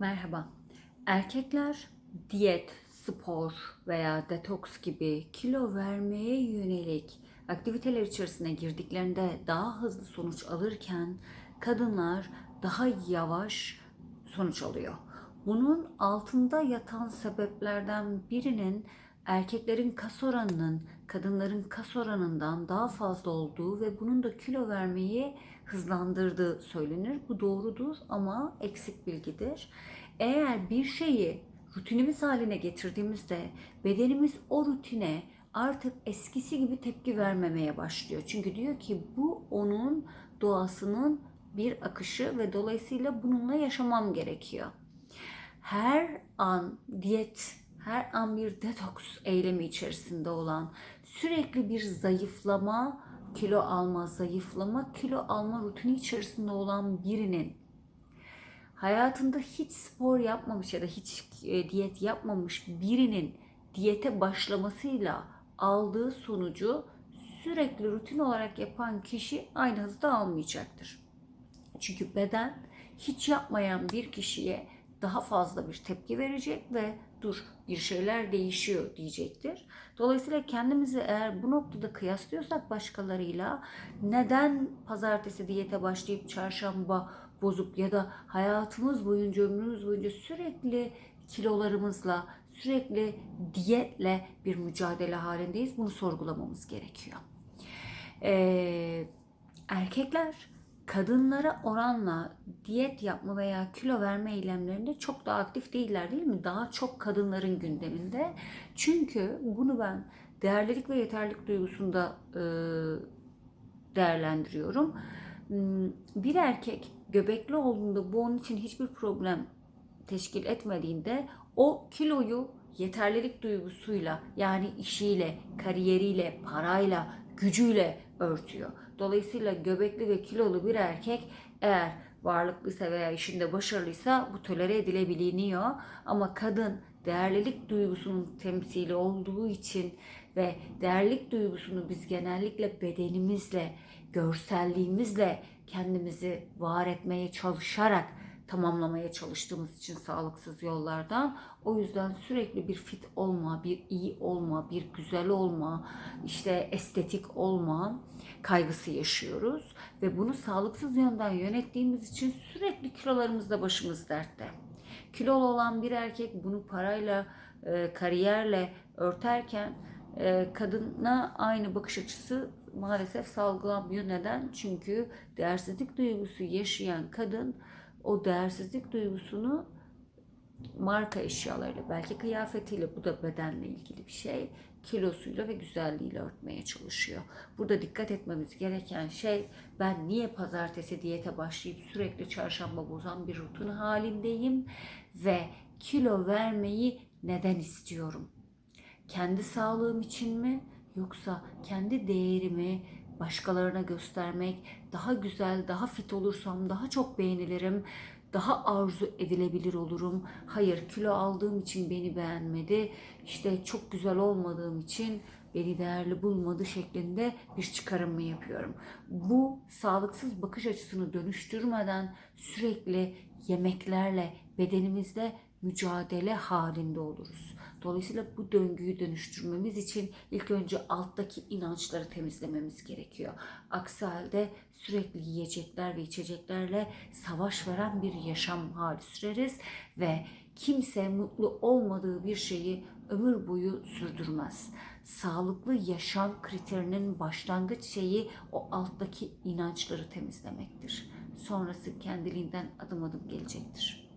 Merhaba. Erkekler diyet, spor veya detoks gibi kilo vermeye yönelik aktiviteler içerisine girdiklerinde daha hızlı sonuç alırken kadınlar daha yavaş sonuç alıyor. Bunun altında yatan sebeplerden birinin erkeklerin kas oranının kadınların kas oranından daha fazla olduğu ve bunun da kilo vermeyi hızlandırdığı söylenir. Bu doğrudur ama eksik bilgidir. Eğer bir şeyi rutinimiz haline getirdiğimizde bedenimiz o rutine artık eskisi gibi tepki vermemeye başlıyor. Çünkü diyor ki bu onun doğasının bir akışı ve dolayısıyla bununla yaşamam gerekiyor her an diyet, her an bir detoks eylemi içerisinde olan, sürekli bir zayıflama, kilo alma, zayıflama, kilo alma rutini içerisinde olan birinin hayatında hiç spor yapmamış ya da hiç e, diyet yapmamış birinin diyete başlamasıyla aldığı sonucu sürekli rutin olarak yapan kişi aynı hızda almayacaktır. Çünkü beden hiç yapmayan bir kişiye daha fazla bir tepki verecek ve dur bir şeyler değişiyor diyecektir. Dolayısıyla kendimizi eğer bu noktada kıyaslıyorsak başkalarıyla neden pazartesi diyete başlayıp çarşamba bozup ya da hayatımız boyunca ömrümüz boyunca sürekli kilolarımızla sürekli diyetle bir mücadele halindeyiz. Bunu sorgulamamız gerekiyor. Ee, erkekler kadınlara oranla diyet yapma veya kilo verme eylemlerinde çok daha aktif değiller değil mi? Daha çok kadınların gündeminde. Çünkü bunu ben değerlilik ve yeterlilik duygusunda e, değerlendiriyorum. Hmm, Bir erkek göbekli olduğunda bu onun için hiçbir problem teşkil etmediğinde o kiloyu yeterlilik duygusuyla yani işiyle, kariyeriyle, parayla, gücüyle örtüyor. Dolayısıyla göbekli ve kilolu bir erkek eğer varlıklıysa veya işinde başarılıysa bu tolere edilebiliyor. Ama kadın değerlilik duygusunun temsili olduğu için ve değerlilik duygusunu biz genellikle bedenimizle, görselliğimizle kendimizi var etmeye çalışarak tamamlamaya çalıştığımız için sağlıksız yollardan. O yüzden sürekli bir fit olma, bir iyi olma, bir güzel olma, işte estetik olma kaygısı yaşıyoruz. Ve bunu sağlıksız yönden yönettiğimiz için sürekli kilolarımızda başımız dertte. Kilolu olan bir erkek bunu parayla, e, kariyerle örterken e, kadına aynı bakış açısı maalesef salgılanmıyor. Neden? Çünkü değersizlik duygusu yaşayan kadın o değersizlik duygusunu marka eşyalarıyla, belki kıyafetiyle, bu da bedenle ilgili bir şey, kilosuyla ve güzelliğiyle örtmeye çalışıyor. Burada dikkat etmemiz gereken şey, ben niye pazartesi diyete başlayıp sürekli çarşamba bozan bir rutin halindeyim ve kilo vermeyi neden istiyorum? Kendi sağlığım için mi yoksa kendi değerimi başkalarına göstermek, daha güzel, daha fit olursam daha çok beğenilirim, daha arzu edilebilir olurum. Hayır, kilo aldığım için beni beğenmedi. İşte çok güzel olmadığım için beni değerli bulmadı şeklinde bir çıkarım mı yapıyorum? Bu sağlıksız bakış açısını dönüştürmeden sürekli yemeklerle, bedenimizle mücadele halinde oluruz. Dolayısıyla bu döngüyü dönüştürmemiz için ilk önce alttaki inançları temizlememiz gerekiyor. Aksi halde sürekli yiyecekler ve içeceklerle savaş veren bir yaşam hali süreriz ve kimse mutlu olmadığı bir şeyi ömür boyu sürdürmez. Sağlıklı yaşam kriterinin başlangıç şeyi o alttaki inançları temizlemektir. Sonrası kendiliğinden adım adım gelecektir.